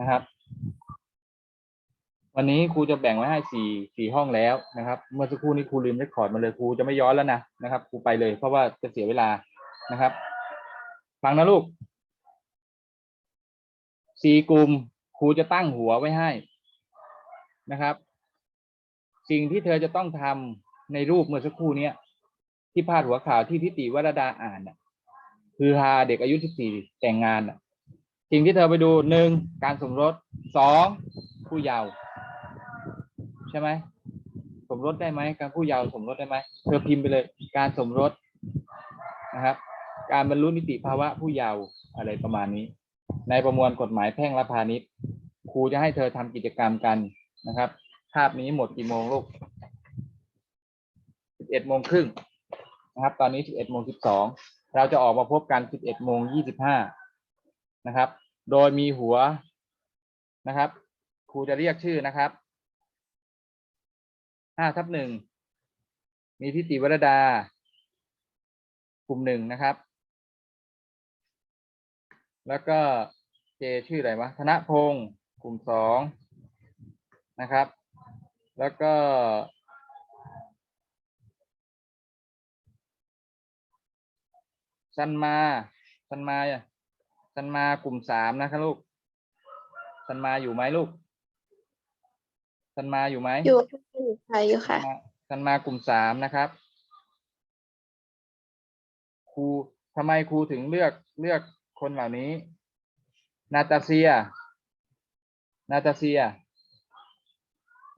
นะครับ วันนี้ครูจะแบ่งไว้ให้สี่สี่ห้องแล้วนะครับ เมื่อสักครู่นี้ครูลืมเรคคอร์ดมาเลยครูจะไม่ย้อนแล้วนะนะครับครูไปเลยเพราะว่าจะเสียเวลานะครับ ฟังนะลูกสี่กลุ่มครูจะตั้งหัวไว้ให้นะครับ สิ่งที่เธอจะต้องทำในรูปเมื่อสักครู่เนี้ยที่พาดหัวข่าวที่ทิติวรดาอ่านน่ะคือฮาเด็กอายุ 14 แต่งงานน่ะ สิ่งที่เธอไปดูหนึ่งการสมรสสองผู้เยาว์ใช่ไหมสมรสได้ไหมการผู้เยาว์สมรสได้ไหมเธอพิมพ์ไปเลย การสมรสนะครับ การบรรลุนิติภาวะผู้เยาว์อะไรประมาณนี้ ในประมวลกฎหมายแพ่งและพาณิชย์ครูจะให้เธอทำกิจกรรมกันนะครับ ภาพนี้หมดกี่โมงลูกสิบเอ็ดโมงครึ่งนะครับ ตอนนี้สิบเอ็ดโมงสิบสองเราจะออกมาพบกันสิบเอ็ดโมงยี่สิบห้า นะครับ โดยมีหัวนะครับ ครูจะเรียกชื่อนะครับห้าทับหนึ่งมีทิติวรดา กลุ่มหนึ่งนะครับ แล้วก็เจชื่ออะไรวะธนพงศ์กลุ่มสองนะครับ แล้วก็ สันมาสันมาอะ สันมากลุ่มสามนะครับลูกสันมาอยู่ไหมลูกสันมาอยู่ไหมอยู่ค่ะอยู่ค่ะมาสันมากลุ่มสามนะครับ ครูทำไมครูถึงเลือกเลือกคนเหล่านี้ นาตาเซีย นาตาเซีย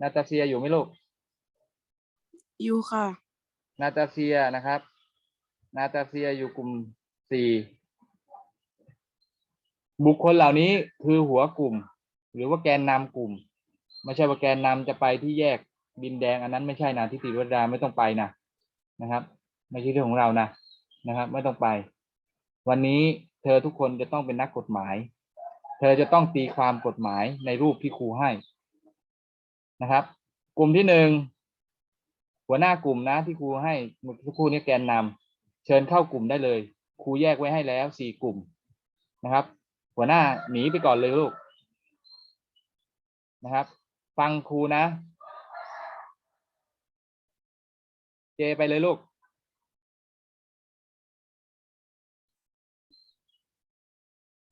นาตาเซียอยู่ไหมลูก อยู่ค่ะ นาตาเซียนะครับ นาตาเซียอยู่กลุ่มสี่ บุคคลเหล่านี้คือหัวกลุ่ม หรือว่าแกนนำกลุ่ม ไม่ใช่ว่าแกนนำจะไปที่แยกดินแดงอันนั้นไม่ใช่นะทิติวดาไม่ต้องไปนะนะครับ ไม่ใช่เรื่องของเรานะนะครับ ไม่ต้องไป วันนี้เธอทุกคนจะต้องเป็นนักกฎหมาย เธอจะต้องตีความกฎหมายในรูปที่ครูให้นะครับ กลุ่มที่หนึ่งหัวหน้ากลุ่มนะที่ครูให้เมื่อสักครู่นี้แกนนำเชิญเข้ากลุ่มได้เลย ครูแยกไว้ให้แล้วสี่กลุ่มนะครับ หัวหน้าหนีไปก่อนเลยลูกนะครับ ฟังครูนะ เจไปเลยลูก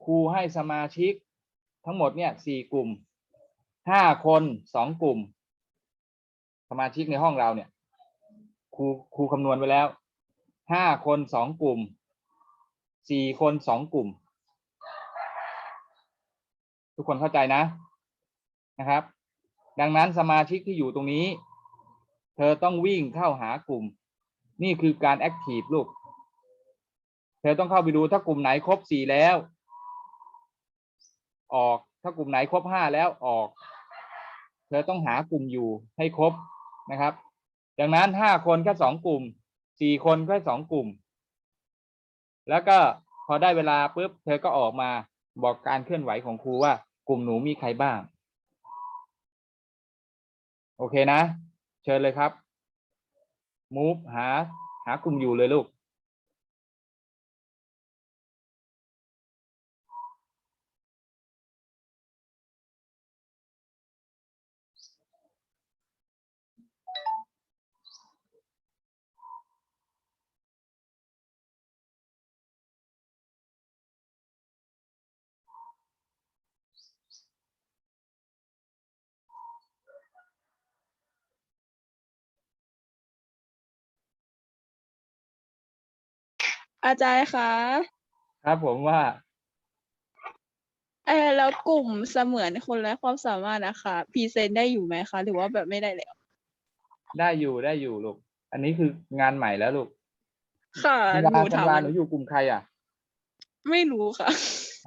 ครูให้สมาชิกทั้งหมดเนี่ยสี่กลุ่มห้าคนสองกลุ่ม สมาชิกในห้องเราเนี่ยครูครูคำนวณไว้แล้วห้าคนสองกลุ่มสี่คนสองกลุ่ม ทุกคนเข้าใจนะนะครับ ดังนั้นสมาชิกที่อยู่ตรงนี้ เธอต้องวิ่งเข้าหากลุ่ม นี่คือการแอคทีฟลูก เธอต้องเข้าไปดูถ้ากลุ่มไหนครบสี่แล้ว ออกถ้ากลุ่มไหนครบห้าแล้วออก เธอต้องหากลุ่มอยู่ให้ครบนะครับ ดังนั้นห้าคนแค่สองกลุ่มสี่คนแค่สองกลุ่ม แล้วก็พอได้เวลาปุ๊บเธอก็ออกมา บอกการเคลื่อนไหวของครูว่ากลุ่มหนูมีใครบ้าง โอเคนะ เชิญเลยครับ move หาหากลุ่มอยู่เลยลูก อาจารย์คะครับผมว่า เออแล้วกลุ่มเสมือนคนไร้ความสามารถนะคะพรีเซนต์ได้อยู่ไหมคะ หรือว่าแบบไม่ได้แล้ว ได้อยู่ได้อยู่ลูก อันนี้คืองานใหม่แล้วลูกค่ะธันหวานูธัถานมวามันหนูอยู่กลุ่มใครอะไม่รู้ค่ะ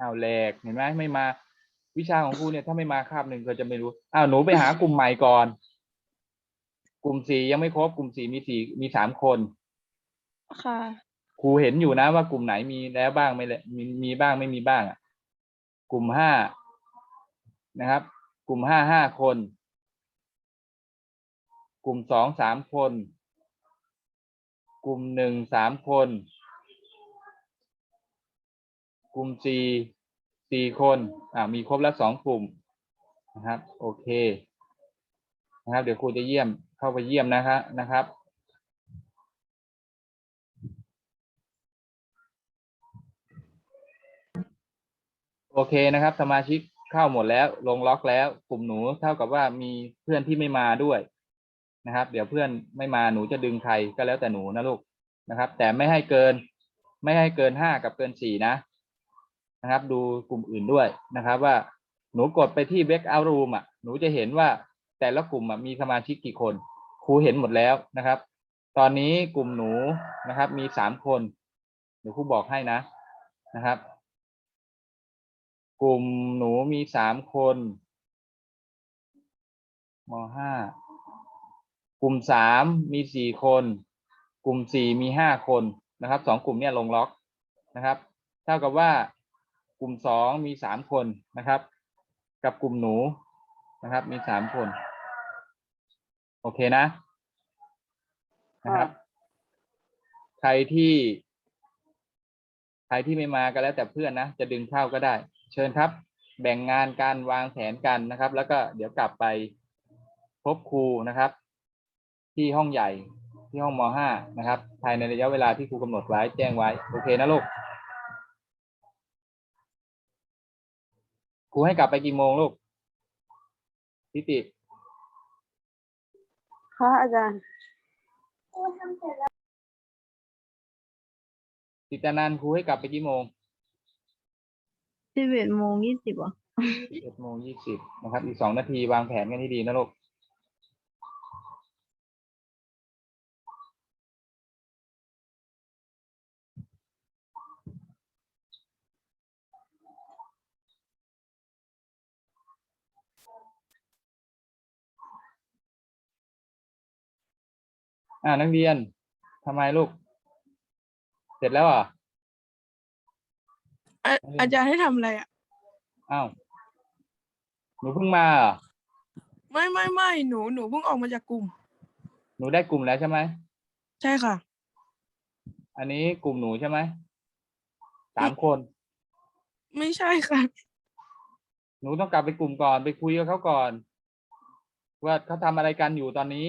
อ้าวแหลกเห็นไหมไม่มา วิชาของครูเนี่ยถ้าไม่มาคาบหนึ่งก็จะไม่รู้อ้าวหนูไปหากลุ่มใหม่ก่อน กลุ่มสี่ยังไม่ครบกลุ่มสี่มีสี่มีสามคน ค่ะ ครูเห็นอยู่นะว่ากลุ่มไหนมีแล้วบ้างไม่เลยมีมีบ้างไม่มีบ้างอะ กลุ่มห้านะครับ กลุ่มห้าห้าคน กลุ่มสองสามคน กลุ่มหนึ่งสามคน กลุ่มสี่สี่คนอ่ามีครบแล้วสองกลุ่มนะครับ โอเค นะครับ เดี๋ยวครูจะเยี่ยมเข้าไปเยี่ยมนะครับนะครับ โอเคนะครับ สมาชิกเข้าหมดแล้ว ลงล็อกแล้ว กลุ่มหนูเท่ากับว่ามีเพื่อนที่ไม่มาด้วยนะครับ เดี๋ยวเพื่อนไม่มาหนูจะดึงใครก็แล้วแต่หนูนะลูกนะครับ แต่ไม่ให้เกิน ไม่ให้เกินห้ากับเกินสี่นะนะครับ ดูกลุ่มอื่นด้วยนะครับ ว่าหนูกดไปที่ back out room อะหนูจะเห็นว่าแต่ละกลุ่มมีสมาชิกกี่คนครูเห็นหมดแล้วนะครับ ตอนนี้กลุ่มหนูนะครับ มีสามคนเดี๋ยวครูบอกให้นะนะครับ กลุ่มหนูมีสามคนมห้ากลุ่มสามมีสี่คน กลุ่มสี่มีห้าคนนะครับสองกลุ่มเนี่ยลงล็อกนะครับ เท่ากับว่ากลุ่มสองมีสามคนนะครับ กับกลุ่มหนูนะครับ มีสามคน โอเคนะนะครับ ใครที่ ใครที่ไม่มาก็แล้วแต่เพื่อนนะ จะดึงเข้าก็ได้ ชิญครับ แบ่งงานการวางแผนกันนะครับ แล้วก็เดี๋ยวกลับไปพบครูนะครับ ที่ห้องใหญ่ที่ห้องม .5 นะครับ ภายในระยะเวลาที่ครูกำหนดไว้แจ้งไว้ โอเคนะลูกครูให้กลับไปกี่โมงลูกทิติค่ะอาจารย์ติตานันครูให้กลับไปกี่โมง สิบเอ็ดโมงยี่สิบอะเจ็ดโมงยี่สิบนะครับ อีกสองนาทีวางแผนกันให้ดีนะลูกอ่านักเรียนทำไมลูก เสร็จแล้วอะ อะอาจารย์ให้ทำอะไรอะ อ้าวหนูเพิ่งมาเหรอไม่ไม่ไม่หนูหนูเพิ่งออกมาจากกลุ่ม หนูได้กลุ่มแล้วใช่ไหมใช่ค่ะ อันนี้กลุ่มหนูใช่ไหมสามคน ไม่ใช่ค่ะ หนูต้องกลับไปกลุ่มก่อนไปคุยกับเขาก่อน ว่าเขาทำอะไรกันอยู่ตอนนี้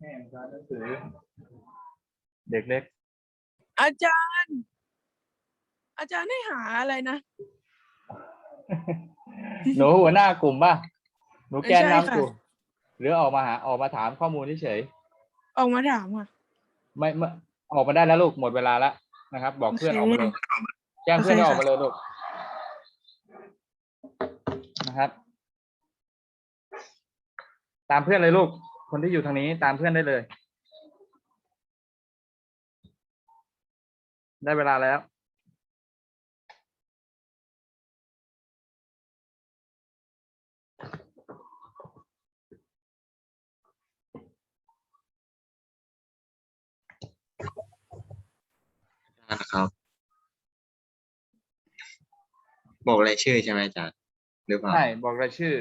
แม่สอนหนังสือ เด็กเล็ก อาจารย์ อาจารย์ให้หาอะไรนะ หนูหัวหน้ากลุ่มป่ะ หนูแกนไม่ใช่นำค่ะกลุ่ม หรือออกมาหาออกมาถามข้อมูลเฉยออกมาถามค่ะ ๆไม่ไม่ออกมาได้แล้วลูกหมดเวลาแล้วนะครับ บอกเพื่อนออกมาเลยแจ้งเพื่อนให้โออเค อกมาเลยลูกนะครับ ตามเพื่อนเลยลูก คนที่อยู่ทางนี้ตามเพื่อนได้เลย ได้เวลาแล้วอ่าครับ บอกรายชื่อใช่ไหมอาจารย์หรือเปล่าใช่ บอกรายชื่อ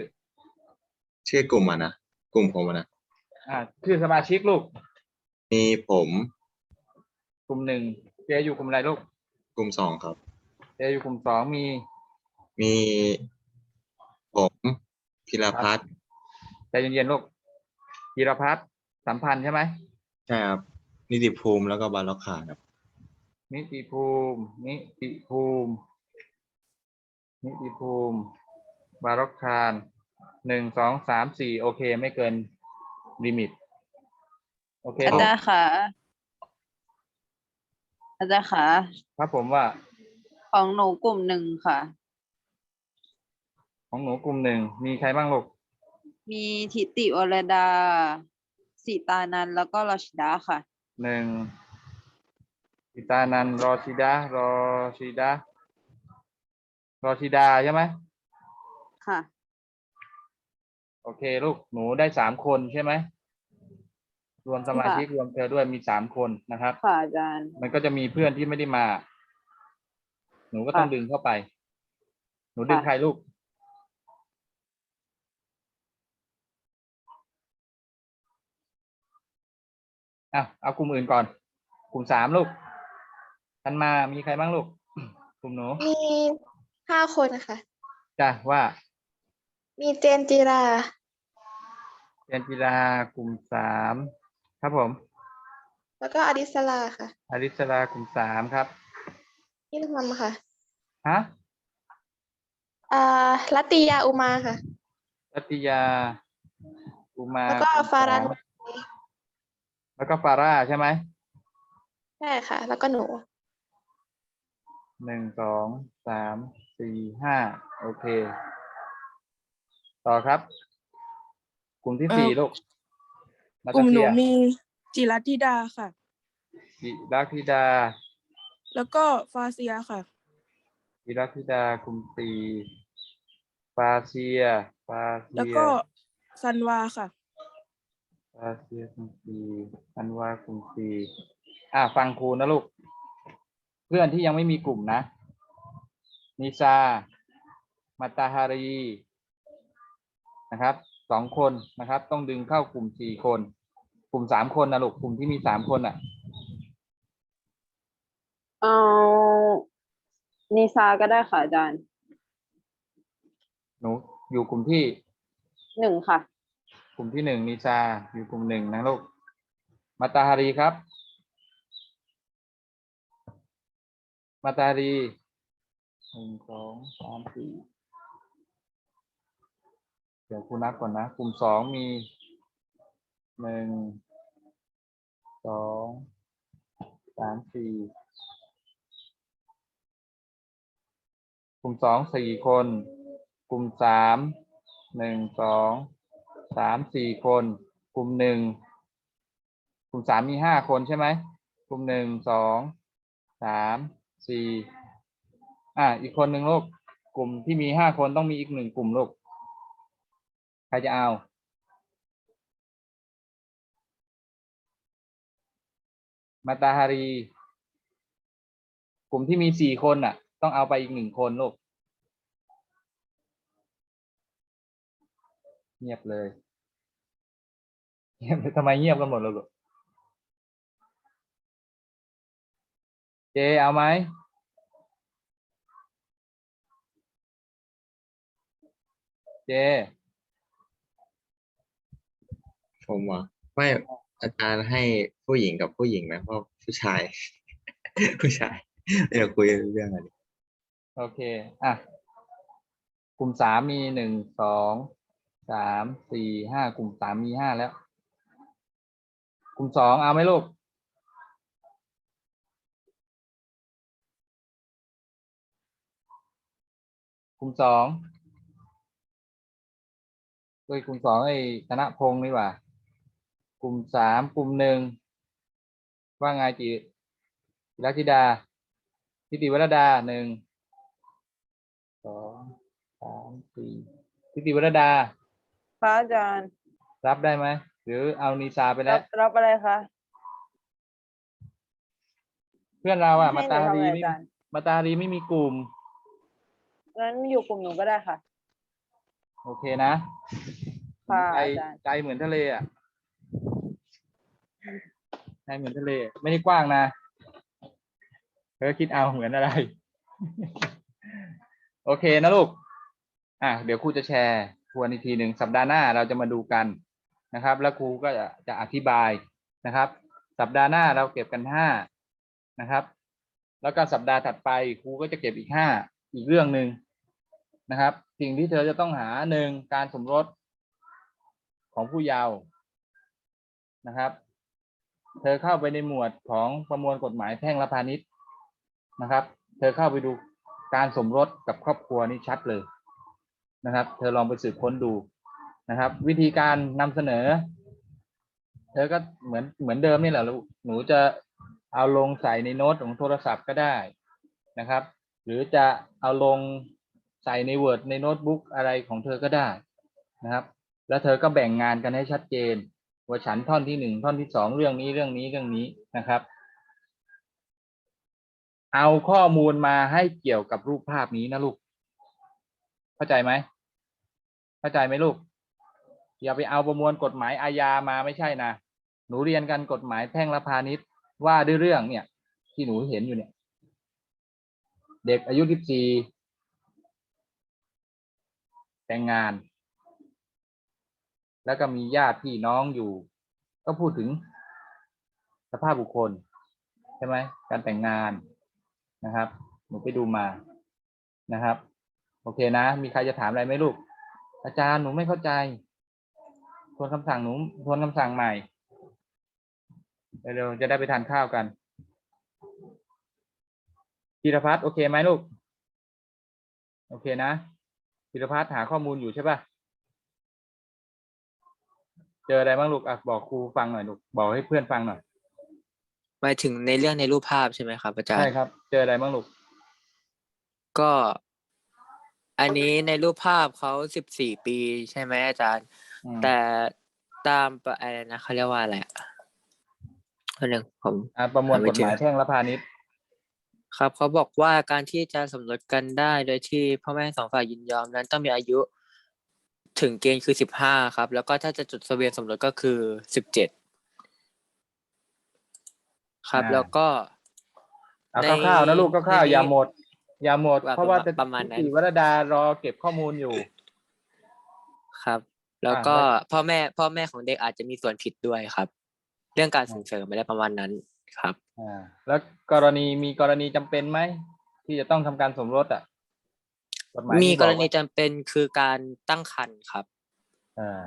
ชื่อกลุ่มอะนะ กลุ่มผมอะนะ อ่าชื่อสมาชิกลูกมีผมกลุ่มหนึ่งเจอยู่กลุ่มอะไรลูกกลุ่มสองครับ เจอยู่กลุ่มสองมีมีผมพิรพัฒน์ใจเย็นๆลูกธีรพัฒน์สัมพันธ์ใช่ไหมใช่ครับนิติภูมิแล้วก็บาล็อกขาครับ นิติภูมินิติภูมินิติภูมิ บารอกคารหนึ่งสองสามสี่โอเค ไม่เกิน ลิมิต โอเคอาลูกจารย์ค่ะ อาจารย์ค่ะ ครับผมว่า ของหนูกลุ่มหนึ่งค่ะ ของหนูกลุ่มหนึ่ง มีใครบ้างลูก มีทิติวรดาสีตานันท์แล้วก็รชิดาค่ะ หนึ่งอิตานันท์รอชิดารอชิดารอชิดาใช่ไหมค่ะ โอเคลูกหนูได้สามคนใช่ไหมรวมสมาค่ะชิกรวมเธอด้วยมีสามคนนะครับ ค่ะอาจารย์ มันก็จะมีเพื่อนที่ไม่ได้มา หนูก็ต้องค่ะ ดึงเข้าไป หนูดึงค่ะใครลูก อะเอากลุ่มอื่นก่อน กลุ่มสามลูกทันมามีใครบ้างลูก กลุ่มหนูมีห้าคนค่ะ จ้ะว่า มีเจนจิราเรียนกีฬากลุ่มสามครับผม แล้วก็อดิสลาค่ะอาริสรากลุ่มสามครับนี่ทำค่ะฮะอ่าลัตติยาอุมาค่ะ รัตยาอุมาแล้วก็ลุ่มฟารันสมแล้วก็ฟาร่าใช่ไหมใช่ค่ะ แล้วก็หนูหนึ่งสองสามสี่ห้าโอเค ต่อครับ กลุ่มที่สี่เอ่อลูกนากลุ่ตามหนูเทียมีจิรัตธิดาค่ะ จิรักธิดาแล้วก็ฟาเซียค่ะ จิรักธิดากลุ่มสี่ฟาเซียฟาเซีย แล้วก็ซันวาค่ะฟาเซียกลุ่มสี่อันวากลุ่มสี่อะฟังครูนะลูก เพื่อนที่ยังไม่มีกลุ่มนะนิซามาตาฮารี นะครับสองคนนะครับ ต้องดึงเข้ากลุ่มสี่คน กลุ่มสามคนนะลูกกลุ่มที่มีสามคนอะเอานิซาก็ได้ค่ะอาจารย์ หนูอยู่กลุ่มที่หนึ่งค่ะ กลุ่มที่หนึ่งนิซาอยู่กลุ่มหนึ่งนะลูกมาตาฮารีครับ มาตาฮารีหนึ่งสองสามสี่ เดี๋ยวครูนับก่อนนะ กลุ่มสองมีหนึ่งสองสามสี่กลุ่มสองสี่คน กลุ่มสามหนึ่งสองสามสี่คน กลุ่มหนึ่งกลุ่มสามมีห้าคนใช่ไหมกลุ่มหนึ่งสองสามสี่อะอีกคนหนึ่งลูกกลุ่มที่มีห้าคนต้องมีอีกหนึ่งกลุ่มลูก ใครจะเอา มาตาฮารี กลุ่มที่มีสี่คนอะ ต้องเอาไปอีกหนึ่งคนลูก เงียบเลย เงียบทำไมเงียบกันหมดลยลูก เจเอาไหมเจ ผมว่าไม่อาจารย์ให้ผู้หญิงกับผู้หญิงไหมเพราะผู้ชาย ผู้ชายเดี๋ยวคุยเรื่องอะไรโอเค อะ กลุ่มสามมีหนึ่งสองสามสี่ห้ากลุ่มสามมีห้าแล้ว กลุ่มสองเอาไหมลูกกลุ่มสองด้วยกลุ่มสองไอ้ธนพงศ์นี่หว่า กลุ่มสามกลุ่มหนึ่งว่าไงจีจิรักธิดาทิติวรดาหนึ่งสองสามสี่ทิติวรดาค่ะอาจารย์ รับได้ไหมหรือเอานีซาไปรัแล้วบรับอะไรคะเพื่อนเราอะให้มาหนูตาทำรีอะไรไม่อาจารย์มาตารีไม่มีกลุ่ม งั้นอยู่กลุ่มหนูก็ได้ค่ะ โอเคนะค่ะใจอาจารย์ ใจเหมือนทะเลอะ ใจเหมือนทะเล ไม่ได้กว้างนะเธอคิดเอาเหมือนอะไร โอเคนะลูก อะเดี๋ยวครูจะแชร์ทวนอีกทีหนึ่งสัปดาห์หน้าเราจะมาดูกันนะครับ แล้วครูก็จะจะอธิบายนะครับ สัปดาห์หน้าเราเก็บกันห้านะครับ แล้วก็สัปดาห์ถัดไปครูก็จะเก็บอีกห้าอีกเรื่องหนึ่งนะครับ สิ่งที่เธอจะต้องหาหนึ่งการสมรสของผู้เยาว์นะครับ เธอเข้าไปในหมวดของประมวลกฎหมายแพ่งและพาณิชย์นะครับ เธอเข้าไปดูการสมรสกับครอบครัวนี่ชัดเลยนะครับ เธอลองไปสืบค้นดูนะครับ วิธีการนำเสนอ เธอก็เหมือนเหมือนเดิมนี่แหละลูกหนูจะเอาลงใส่ในโน้ตของโทรศัพท์ก็ได้นะครับ หรือจะเอาลงใส่ใน Word ในโน้ตบุ๊กอะไรของเธอก็ได้นะครับ แล้วเธอก็แบ่งงานกันให้ชัดเจน ว่าฉันท่อนที่หนึ่งท่อนที่สองเรื่องนี้เรื่องนี้เรื่องนี้นะครับ เอาข้อมูลมาให้เกี่ยวกับรูปภาพนี้นะลูก เข้าใจไหมเข้าใจไหมลูก อย่าไปเอาประมวลกฎหมายอาญามาไม่ใช่นะหนูเรียนกันกฎหมายแพ่งและพาณิชย์ว่าด้วยเรื่องเนี่ย ที่หนูเห็นอยู่เนี่ย เด็กอายุ 14 แต่งงาน แล้วก็มีญาติพี่น้องอยู่ ก็พูดถึงสภาพบุคคล ใช่ไหมการแต่งงานนะครับหนูไปดูมานะครับ โอเคนะ มีใครจะถามอะไรไหมลูก อาจารย์หนูไม่เข้าใจ ทวนคำสั่งหนูทวนคำสั่งใหม่เร็วๆจะได้ไปทานข้าวกันธีรพัฒน์โอเคไหมลูก โอเคนะธีรพัฒน์หาข้อมูลอยู่ใช่ป่ะ เจออะไรบ้างลูกอะบอกครูฟังหน่อยลูกบอกให้เพื่อนฟังหน่อยหมายถึงในเรื่องในรูปภาพใช่ไหมครับอาจารย์ใช่ครับ เจออะไรบ้างลูกก็ อันนี้ในรูปภาพเขาสิบสี่ปีใช่ไหมอาจารย์ อืมแต่ตามปะอะไรนะเขาเรียกว่าอะไรอะคนหนึ่งผม อะประมวลหาไม่กฎหมายเจอแพ่งและพาณิชย์ครับเขาบอกว่าการที่จะสมรสกันได้โดยที่พ่อแม่ทั้งสองฝ่ายยินยอมนั้นต้องมีอายุ ถึงเกณฑ์คือสิบห้าครับ แล้วก็ถ้าจะจดทะเบียนสมรสก็คือสิบเจ็ดครับ อ่า แล้วก็ เอาในคร่าวๆนะลูกคร่าวๆอย่าหมด อย่าหมด ว่าเพราะว่าประมาณประมาณนั้นติวรดารอเก็บข้อมูลอยู่ ครับ แล้วอ่าก็แล้วพ่อแม่พ่อแม่ของเด็กอาจจะมีส่วนผิดด้วยครับ เรื่องการส่งเสริมอะไรประมาณนั้นครับ อ่า แล้วกรณีมีกรณีจำเป็นไหมที่จะต้องทำการสมรสอะก ฎหมายมีที่กบอรว่าณีจำเป็นคือการตั้งครรภ์ครับอ่า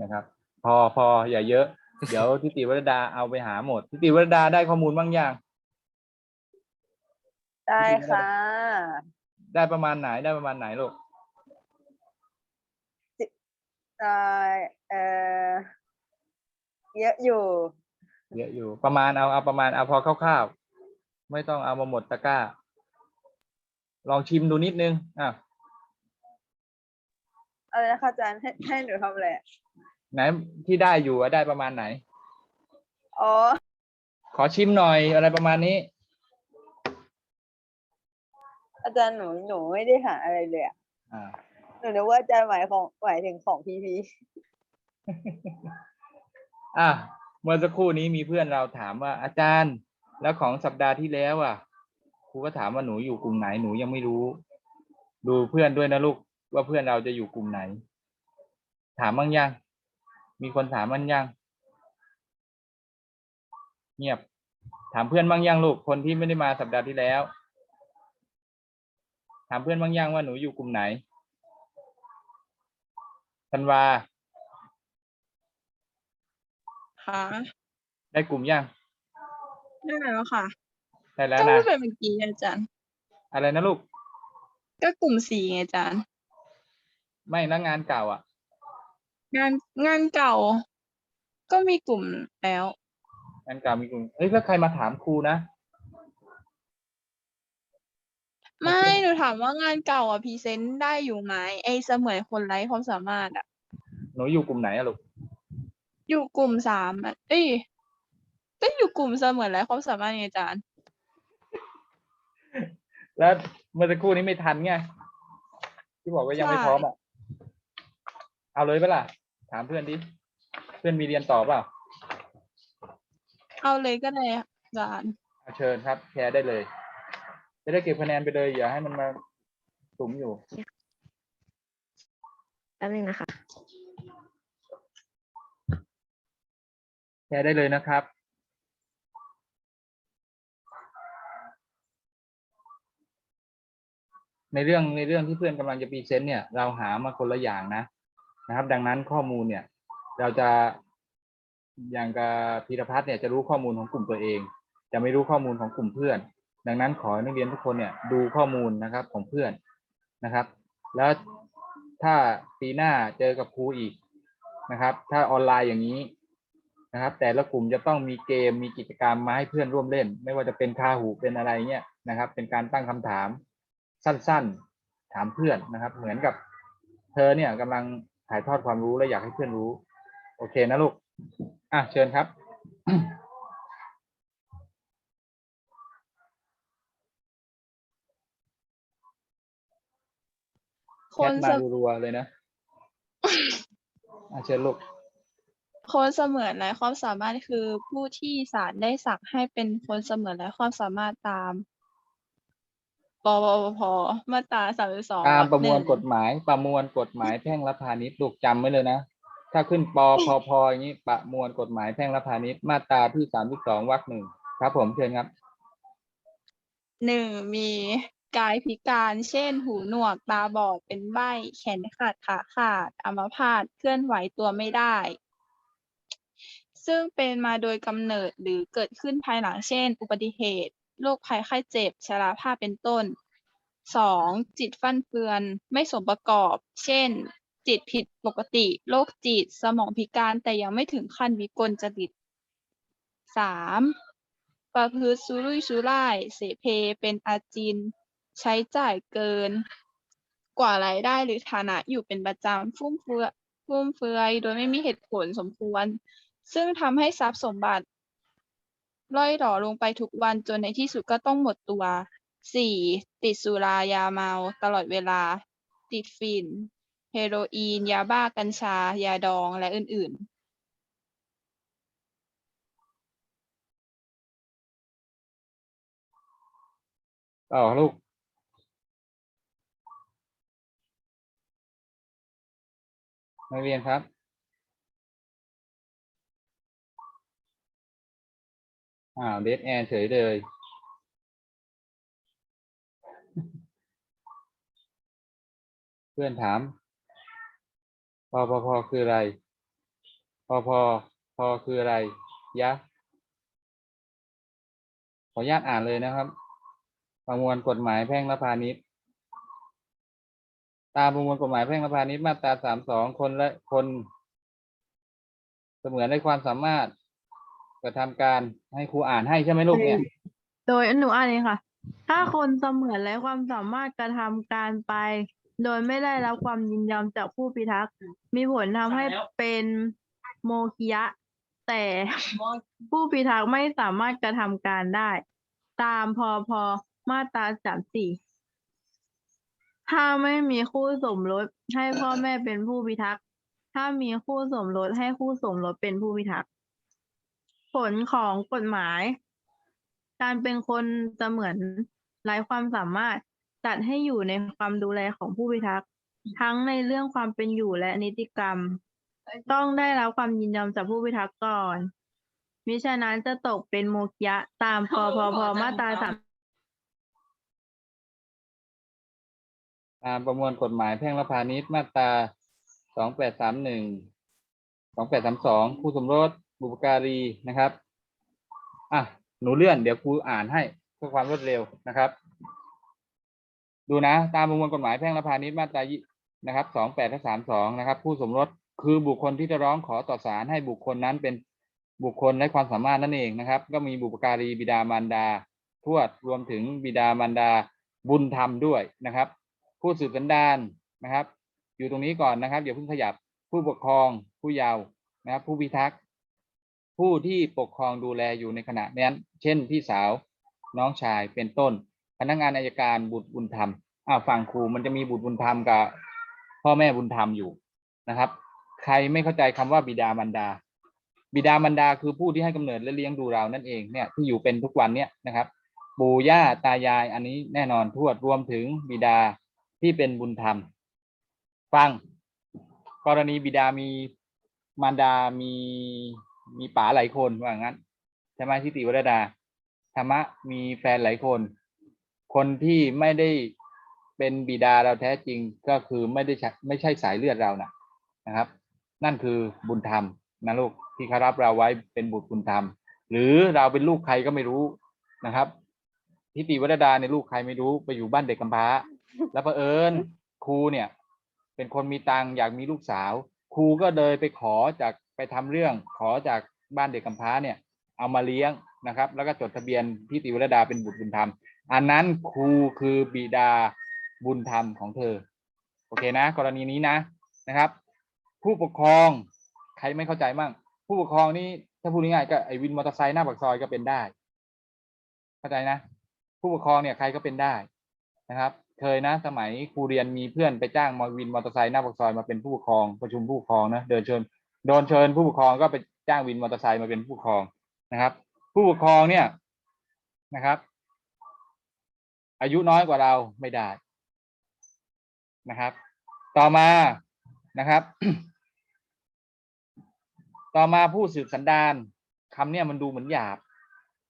นะครับ พอพออย่าเยอะ เดี๋ยวทิติวรดาเอาไปหาหมดทิติวรดาได้ข้อมูลบ้างยังได้ค่ะ ได้ประมาณไหนได้ประมาณไหนลูกได้เอ่อเยอะอยู่ เยอะอยู่ ประมาณเอาเอาประมาณเอาพอคร่าวๆไม่ต้องเอามาหมดตะกร้า ลองชิมดูนิดนึงอะ อะไรนะคะอาจารย์ให้ให้หนูทำอะไรอะไหนที่ได้อยู่อะได้ประมาณไหน อ๋อ ขอชิมหน่อยอะไรประมาณนี้ อาจารย์หนูหนูไม่ได้หาอะไรเลยอะอ่า หนูนึกว่าอาจารย์หมายของหมายถึงของพีพีอะเมื่อสักครู่นี้มีเพื่อนเราถามว่าอาจารย์ แล้วของสัปดาห์ที่แล้วอะครูก็ถามว่าหนูอยู่กลุ่มไหนหนูยังไม่รู้ ดูเพื่อนด้วยนะลูก ว่าเพื่อนเราจะอยู่กลุ่มไหน ถามบ้างยัง มีคนถามมันยัง เงียบ ถามเพื่อนบ้างยังลูก คนที่ไม่ได้มาสัปดาห์ที่แล้ว ถามเพื่อนบ้างยังว่าหนูอยู่กลุ่มไหนธันวาค่ะได้กลุ่มยัง ได้แล้วค่ะ ได้แล้วก็นะพูดไปเมื่อกี้อาจารย์ อะไรนะลูก ก็กลุ่มสี่ไงอาจารย์ ไม่นะงานเก่าอะ งานงานเก่า ก็มีกลุ่มแล้ว งานเก่ามีกลุ่มเอ้ยแล้วใครมาถามครูนะ ไม่โอเคหนูถามว่างานเก่าอะพรีเซนต์ได้อยู่ไหมไอ้เสมือนคนไร้ความสามารถอะ หนูอยู่กลุ่มไหนอะลูก อยู่กลุ่มสามอะเอ้ยก็อยู่กลุ่มเสมือนไร้ความสามารถไงอาจารย์ แล้วเมื่อสักครู่นี้ไม่ทันไงที่บอกว่ายังไม่ใช่พร้อมอะ เอาเลยปะล่ะ ถามเพื่อนดิ เพื่อนมีเรียนต่อเปล่าเอาเลยก็ได้อาจารย์ เอาเชิญครับ แชร์ได้เลย จะได้เก็บคะแนนไปเลย อย่าให้มันมาสุมอยู่ แป๊บนึงนะคะ แชร์ได้เลยนะครับ ในเรื่องในเรื่องที่เพื่อนกำลังจะพรีเซนต์เนี่ย เราหามาคนละอย่างนะ นะครับ ดังนั้นข้อมูลเนี่ย เราจะอย่างกับพีรพัฒน์เนี่ยจะรู้ข้อมูลของกลุ่มตัวเอง จะไม่รู้ข้อมูลของกลุ่มเพื่อน ดังนั้นขอให้นักเรียนทุกคนเนี่ยดูข้อมูลนะครับของเพื่อนนะครับ แล้วถ้าปีหน้าเจอกับครูอีกนะครับ ถ้าออนไลน์อย่างนี้นะครับ แต่ละกลุ่มจะต้องมีเกมมีกิจกรรมมาให้เพื่อนร่วมเล่น ไม่ว่าจะเป็นคาหูเป็นอะไรเนี่ยนะครับ เป็นการตั้งคำถามสั้นๆ ถามเพื่อนนะครับ เหมือนกับเธอเนี่ยกำลัง ถ่ายทอดความรู้และอยากให้เพื่อนรู้ โอเคนะลูก อะเชิญครับคแชทนมาเสรัวๆเลยนะ อะเชิญลูก คนเสมือนไร้ความสามารถคือผู้ที่ศาลได้สั่งให้เป็นคนเสมือนไร้ความสามารถตาม ปปปพมาตราสามสิบสองตามประมวลหนึ่งกฎหมายประมวลกฎหมายแพ่งและพาณิชย์ลูกจำไว้เลยนะ ถ้าขึ้นปพพอย่างนี้ประมวลกฎหมายแพ่งและพาณิชย์มาตราที่สามสิบสองวรรคหนึ่งครับ ผมเชิญครับหนึ่งมีกายพิการเช่น หูหนวกตาบอดเป็นใบ้แขนขาดขาขาดอัมพาตเคลื่อนไหวตัวไม่ได้ ซึ่งเป็นมาโดยกำเนิดหรือเกิดขึ้นภายหลังเช่น อุบัติเหตุ โรคภัยไข้เจ็บ ชราภาพเป็นต้นสองจิตฟั่นเฟือนไม่สมประกอบ เช่น จิตผิดปกติ โรคจิต สมองพิการแต่ยังไม่ถึงขั้นวิกลจริตสามประพฤติสุรุ่ยสุร่าย เสเพเป็นอาจิน ใช้จ่ายเกิน กว่ารายได้หรือฐานะอยู่เป็นประจำฟุ่มเฟือยฟุ่มเฟือย โดยไม่มีเหตุผลสมควร ซึ่งทำให้ทรัพย์สมบัติ ร่อยหรอลงไปทุกวันจนในที่สุดก็ต้องหมดตัวสี่ติดสุรายาเมาตลอดเวลา ติดฝิ่นเฮโรอีน ยาบ้ากัญชา ยาดองและอื่น ๆต่อลูก นักเรียนครับ อ้าวเดดแอร์เฉยเลย เพื่อนถามพอพอพอคืออะไร พอพอพอคืออะไร ยะ ขออนุญาตอ่านเลยนะครับ ประมวลกฎหมายแพ่งและพาณิชย์ ตามประมวลกฎหมายแพ่งและพาณิชย์มาตราสามสองคนและคน เสมือนในความสามารถ กระทำการให้ครูอ่านให้ใช่ไหมลูกเนี่ย โดยหนูอ่านเองค่ะ ถ้าคนเสมือนและความสามารถกระทำการไป โดยไม่ได้รับความยินยอมจากผู้พิทักษ์ มีผลทำให้เป็นโมคิยะ แต่ผู้พิทักษ์ไม่สามารถกระทำการได้ ตามพอพอมาตราสามสี่ถ้าไม่มีคู่สมรสให้พ่อแม่เป็นผู้พิทักษ์ ถ้ามีคู่สมรสให้คู่สมรสเป็นผู้พิทักษ์ ผลของกฎหมาย การเป็นคนจะเสมือนไร้ความสามารถจัดให้อยู่ในความดูแลของผู้พิทักษ์ทั้งในเรื่องความเป็นอยู่และนิติกรรม ต้องได้รับความยินยอมจากผู้พิทักษ์ก่อน มิฉะนั้นจะตกเป็นโมฆะตามปพพมาตราสามตามประมวลกฎหมายแพ่งและพาณิชย์มาตราสองแปดสามหนึ่งสองแปดสามสองคู่สมรส บุปการีนะครับอะหนูเลื่อนเดี๋ยวครูอ่านให้เพื่อความรวดเร็วนะครับ ดูนะ ตามประมวลกฎหมายแพ่งและพาณิชย์มาตรานะครับสองแปดและสามสองนะครับ ผู้สมรสคือบุคคลที่จะร้องขอต่อศาลให้บุคคลนั้นเป็นบุคคลและความสามารถนั่นเองนะครับ ก็มีบุปการีบิดามารดา ทวดรวมถึงบิดามารดาบุญธรรมด้วยนะครับ ผู้สืบสันดานนะครับ อยู่ตรงนี้ก่อนนะครับอย่าเพิ่งขยับผู้ปกครองผู้เยาว์นะครับ ผู้พิทักษ์ ผู้ที่ปกครองดูแลอยู่ในขณะนั้น เช่น พี่สาวน้องชายเป็นต้น พนักงานอายการบุตรบุญธรรมอ่าฝั่งครูมันจะมีบุตรบุญธรรมกับพ่อแม่บุญธรรมอยู่นะครับ ใครไม่เข้าใจคำว่าบิดามารดา บิดามารดาคือผู้ที่ให้กำเนิดและเลี้ยงดูเรานั่นเองเนี่ยที่อยู่เป็นทุกวันเนี่ยนะครับ ปู่ย่าตายายอันนี้แน่นอนทวดรวมถึงบิดาที่เป็นบุญธรรม ฟัง กรณีบิดามีมารดามี มีป๋าหลายคนว่างั้นใช่ไหมทิติวรดาธรรมะมีแฟนหลายคน คนที่ไม่ได้เป็นบิดาเราแท้จริงก็คือไม่ได้ไม่ใช่สายเลือดเรานะนะครับ นั่นคือบุญธรรมนะลูกที่เขารับเราไว้เป็นบุตรบุญธรรม หรือเราเป็นลูกใครก็ไม่รู้นะครับทิติวรดาในลูกใครไม่รู้ไปอยู่บ้านเด็กกำพร้า แล้วเผอิญครูเนี่ย เป็นคนมีตังอยากมีลูกสาว ครูก็เลยไปขอจาก ไปทำเรื่องขอจากบ้านเด็กกำพร้าเนี่ย เอามาเลี้ยงนะครับ แล้วก็จดทะเบียนทิติวรดาเป็นบุตรบุญธรรม อันนั้นครูคือบิดาบุญธรรมของเธอ โอเคนะ กรณีนี้นะนะครับ ผู้ปกครองใครไม่เข้าใจมั่งผู้ปกครองนี่ถ้าพูดง่ายๆก็ไอ้วินมอเตอร์ไซค์หน้าปากซอยก็เป็นได้ เข้าใจนะ ผู้ปกครองเนี่ยใครก็เป็นได้นะครับ เคยนะ สมัยครูเรียนมีเพื่อนไปจ้างมาวินมอเตอร์ไซค์หน้าปากซอยมาเป็นผู้ปกครองประชุมผู้ปกครองนะเดินเชิญ โดนเชิญผู้ปกครองก็ไปจ้างวินมอเตอร์ไซค์มาเป็นผู้ปกครองนะครับ ผู้ปกครองเนี่ยนะครับ อายุน้อยกว่าเราไม่ได้นะครับ ต่อมานะครับ ต่อมาผู้สืบสันดานคำเนี่ยมันดูเหมือนหยาบ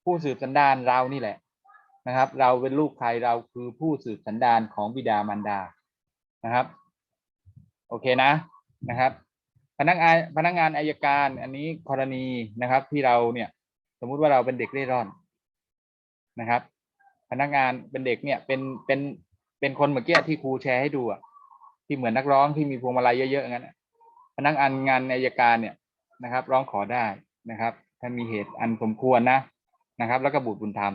ผู้สืบสันดานเรานี่แหละนะครับ เราเป็นลูกใครเราคือผู้สืบสันดานของบิดามารดานะครับ โอเคนะนะครับ พนักงานพนักงานอายการอันนี้กรณีนะครับ ที่เราเนี่ย สมมุติว่าเราเป็นเด็กเร่ร่อนนะครับ พนักงานเป็นเด็กเนี่ยเป็นเป็นเป็นคนเมื่อกี้ที่ครูแชร์ให้ดูอะที่เหมือนนักร้องที่มีพวงมาลัยเยอะๆงั้นพนักงานงานอายการเนี่ยนะครับ ร้องขอได้นะครับ ถ้ามีเหตุอันสมควรนะนะครับ แล้วก็บุตรบุญธรรม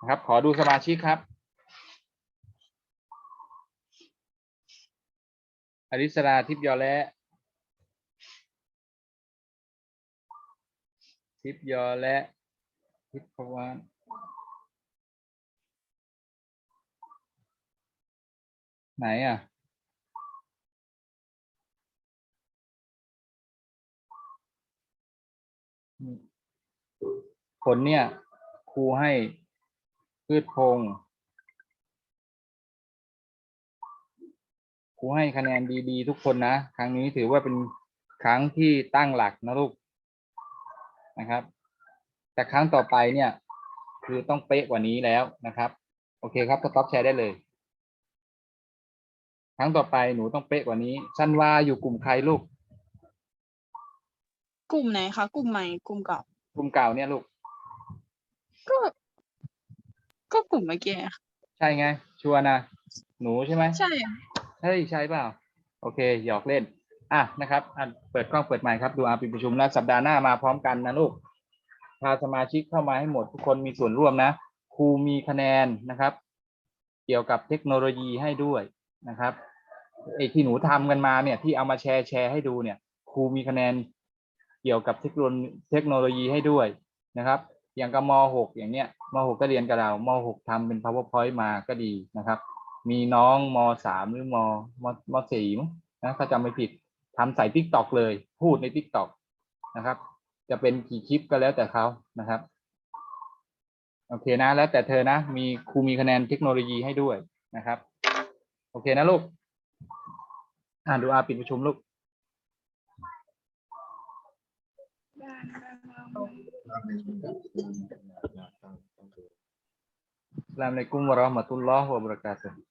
นะครับ ขอดูสมาชิกครับอริสราทิพย์ยอและ ทิพย์ยอและทิพย์พวานไหนอะ ผลเนี่ย ครูให้พืชพงครูให้คะแนนดี ๆ ทุกคนนะ ครั้งนี้ถือว่าเป็นครั้งที่ตั้งหลักนะลูก นะครับ แต่ครั้งต่อไปเนี่ย คือต้องเป๊ะกว่านี้แล้วนะครับ โอเคครับสต็อปแชร์ได้เลย ครั้งต่อไปหนูต้องเป๊ะกว่านี้ซันวาอยู่กลุ่มใครลูก กลุ่มไหนคะกลุ่มใหม่กลุ่มเก่ากลุ่มเก่าเนี่ยลูก ก็ ก็กลุ่มเมื่อกี้ค่ะใช่ไง ชัวร์นะ หนูใช่ไหมใช่ เฮ้ยใช่เปล่า โอเค หยอกเล่น อะนะครับอะเปิดกล้องเปิดไมค์ครับดูอาปิดประชุมแล้วสัปดาห์หน้ามาพร้อมกันนะลูกพาสมาชิกเข้ามาให้หมดทุกคนมีส่วนร่วมนะครูมีคะแนนนะครับ เกี่ยวกับเทคโนโลยีให้ด้วยนะครับไอ้ที่หนูทำกันมาเนี่ยที่เอามาแชร์แชร์ให้ดูเนี่ยครูมีคะแนนเกี่ยวกับเทคโนโลยีให้ด้วยนะครับ อย่างกับม .6 อย่างเนี้ยม .6 ก็เรียนกับเราม .6 ทำเป็น powerpoint มาก็ดีนะครับ มีน้องมสามหรือมมมสี่นะถ้าจำไม่ผิด ทำใส่ทิกตอกเลย พูดในทิกตอกนะครับ จะเป็นกี่คลิปก็แล้วแต่เขานะครับ โอเคนะ แล้วแต่เธอนะ มีครูมีคะแนนเทคโนโลยีให้ด้วยนะครับ โอเคนะลูก อ่านดูอาปิดประชุมลูกสลามอะลัยกุมวะราะห์มะตุลลอฮ์วะบะเราะกาตุ